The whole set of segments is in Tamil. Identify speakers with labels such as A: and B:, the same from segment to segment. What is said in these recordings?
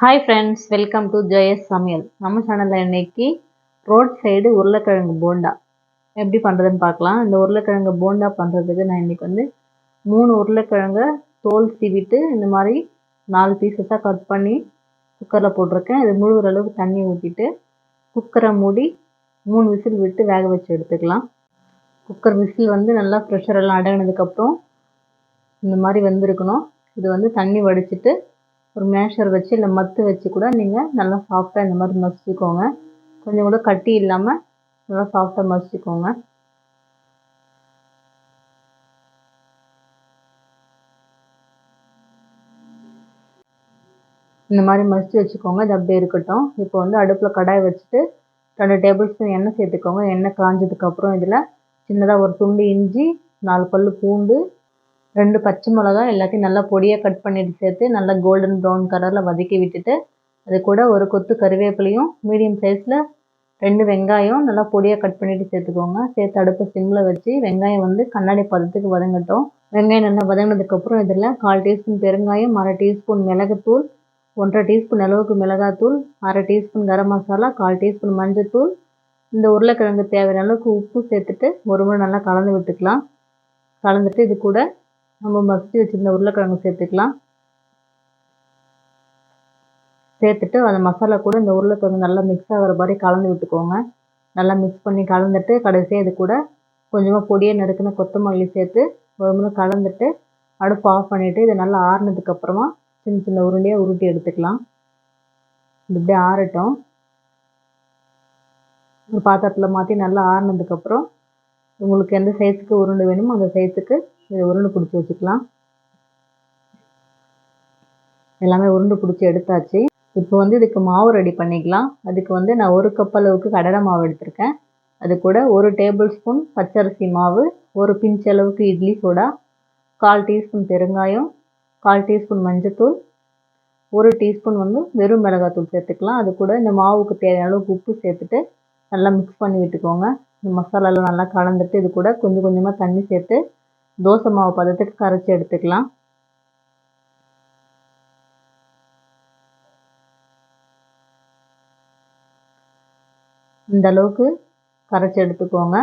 A: Hi friends welcome to Jaya's சமையல் நம்ம சேனலில் இன்னைக்கு ரோட் சைடு உருளைக்கிழங்கு போண்டா. எப்படி பண்ணுறதுன்னு பார்க்கலாம். இந்த உருளைக்கிழங்கு போண்டா பண்ணுறதுக்கு நான் இன்றைக்கி வந்து மூணு உருளைக்கிழங்கை தோல் சீவிட்டு இந்த மாதிரி நாலு பீசஸாக கட் பண்ணி குக்கரில் போட்டிருக்கேன். இது முழுகிற அளவுக்கு தண்ணி ஊற்றிட்டு குக்கரை மூடி மூணு விசில் விட்டு வேக வச்சு எடுத்துக்கலாம். குக்கர் விசில் வந்து நல்லா ப்ரெஷர் எல்லாம் அடங்கினதுக்கப்புறம் இந்த மாதிரி வெந்திருக்கணும். இது வந்து தண்ணி வடிச்சிட்டு ஒரு மேஷர் வச்சு இல்லை மத்து வச்சு கூட நீங்கள் நல்லா சாஃப்டாக இந்த மாதிரி மசிச்சுக்கோங்க. கொஞ்சம் கூட கட்டி இல்லாமல் நல்லா சாஃப்டாக மசிச்சுக்கோங்க. இந்த மாதிரி மசிச்சு வச்சுக்கோங்க. இது அப்படியே இருக்கட்டும். இப்போ வந்து அடுப்பில் கடாய் வச்சுட்டு ரெண்டு டேபிள் ஸ்பூன் எண்ணெய் சேர்த்துக்கோங்க. எண்ணெய் காஞ்சதுக்கப்புறம் இதில் சின்னதாக ஒரு துண்டு இஞ்சி நாலு பல் பூண்டு ரெண்டு பச்சை மிளகா எல்லாத்தையும் நல்லா பொடியாக கட் பண்ணிட்டு சேர்த்து நல்லா கோல்டன் ப்ரௌன் கலரில் வதக்கி விட்டுட்டு அது கூட ஒரு கொத்து கருவேப்பிலையும் மீடியம் சைஸில் ரெண்டு வெங்காயம் நல்லா பொடியாக கட் பண்ணிவிட்டு சேர்த்துக்கோங்க. சேர்த்து அடுப்பு சிம்மில் வச்சு வெங்காயம் வந்து கண்ணாடி பதத்துக்கு வதங்கட்டும். வெங்காயம் நல்லா வதங்கினதுக்கப்புறம் இதில் கால் டீஸ்பூன் பெருங்காயம் அரை டீஸ்பூன் மிளகுத்தூள் ஒன்றரை டீஸ்பூன் அளவுக்கு மிளகாத்தூள் அரை டீஸ்பூன் கரம் மசாலா கால் டீஸ்பூன் மஞ்சத்தூள் இந்த உருளைக்கிழங்கு தேவையான அளவுக்கு உப்பு சேர்த்துட்டு ஒரு முறை நல்லா கலந்து விட்டுக்கலாம். கலந்துட்டு இது கூட நம்ம மசித்து வச்சுருந்த உருளைக்கிழங்கு சேர்த்துக்கலாம். சேர்த்துட்டு அந்த மசாலா கூட இந்த உருளைக்கிழங்கு நல்லா மிக்ஸ் ஆகிற மாதிரி கலந்து விட்டுக்கோங்க. நல்லா மிக்ஸ் பண்ணி கலந்துட்டு கடைசியாக இது கூட கொஞ்சமாக பொடியை நறுக்குன கொத்தமல்லி சேர்த்து ஒரு முறை கலந்துட்டு அடுப்பு ஆஃப் பண்ணிவிட்டு இதை நல்லா ஆறுனதுக்கப்புறமா சின்ன சின்ன உருண்டையாக உருட்டி எடுத்துக்கலாம். இது இப்படியே ஆறட்டும். ஒரு பாத்திரத்தில் மாற்றி நல்லா ஆறுனதுக்கப்புறம் உங்களுக்கு எந்த சைஸுக்கு உருண்டை வேணுமோ அந்த சைஸுக்கு இதை உருண்டை பிடிச்சி வச்சுக்கலாம். எல்லாமே உருண்டை பிடிச்சி எடுத்தாச்சு. இப்போ வந்து இதுக்கு மாவு ரெடி பண்ணிக்கலாம். அதுக்கு வந்து நான் ஒரு கப் அளவுக்கு கடலை மாவு எடுத்திருக்கேன். அது கூட ஒரு டேபிள் ஸ்பூன் பச்சரிசி மாவு ஒரு பிஞ்ச் அளவுக்கு இட்லி சோடா கால் டீஸ்பூன் பெருங்காயம் கால் டீஸ்பூன் மஞ்சத்தூள் ஒரு டீஸ்பூன் வந்து வெறும் மிளகாத்தூள் சேர்த்துக்கலாம். அது கூட இந்த மாவுக்கு தேவையான அளவுக்கு உப்பு சேர்த்துட்டு நல்லா மிக்ஸ் பண்ணி விட்டுக்கோங்க. இந்த மசாலாலாம் நல்லா கலந்துட்டு இது கூட கொஞ்சம் கொஞ்சமாக தண்ணி சேர்த்து தோசை மாவு பதத்துக்கு கரைச்சி எடுத்துக்கலாம். இந்த அளவுக்கு கரைச்சி எடுத்துக்கோங்க.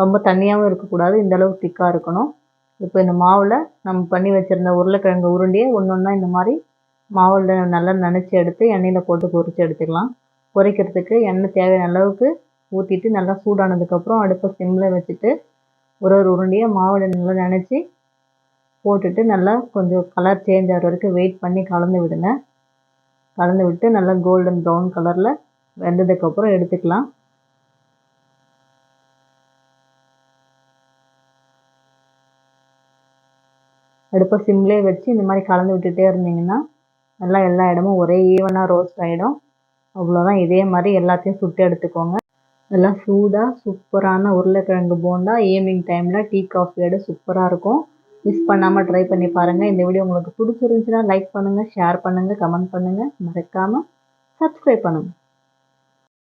A: ரொம்ப தண்ணியாகவும் இருக்கக்கூடாது இந்த அளவுக்கு திக்காக இருக்கணும். இப்போ இந்த மாவில் நம்ம பண்ணி வச்சுருந்த உருளைக்கிழங்கு உருண்டையை ஒன்று ஒன்றா இந்த மாதிரி மாவில் நல்லா நினச்சி எடுத்து எண்ணெயில் போட்டு பொரித்து எடுத்துக்கலாம். பொரிக்கிறதுக்கு எண்ணெய் தேவையான அளவுக்கு ஊற்றிட்டு நல்லா சூடானதுக்கப்புறம் அடுப்பை சிம்மில் வச்சுட்டு ஒரு ஒரு உருண்டையாக மாவில் நல்லா நினச்சி போட்டுட்டு நல்லா கொஞ்சம் கலர் சேஞ்ச் ஆகிற வரைக்கும் வெயிட் பண்ணி கலந்து விடுங்க. கலந்து விட்டு நல்லா கோல்டன் ப்ரௌன் கலரில் வெந்ததுக்கப்புறம் எடுத்துக்கலாம். அடுப்பை சிம்லேயே வச்சு இந்த மாதிரி கலந்து விட்டுட்டே இருந்தீங்கன்னா நல்லா எல்லா இடமும் ஒரே ஈவனாக ரோஸ்ட் ஆகிடும் அவ்வளோதான் இதே மாதிரி எல்லாத்தையும் சுட்டு எடுத்துக்கோங்க. நல்லா சூடாக சூப்பரான உருளைக்கிழங்கு போண்டா ஈவினிங் டைமில் டீ காஃபியோட சூப்பராக இருக்கும். மிஸ் பண்ணாமல் ட்ரை பண்ணி பாருங்கள் இந்த வீடியோ உங்களுக்கு பிடிச்சிருந்துச்சுன்னா லைக் பண்ணுங்கள் ஷேர் பண்ணுங்கள் கமெண்ட் பண்ணுங்கள் மறக்காமல் சப்ஸ்கிரைப் பண்ணுங்கள்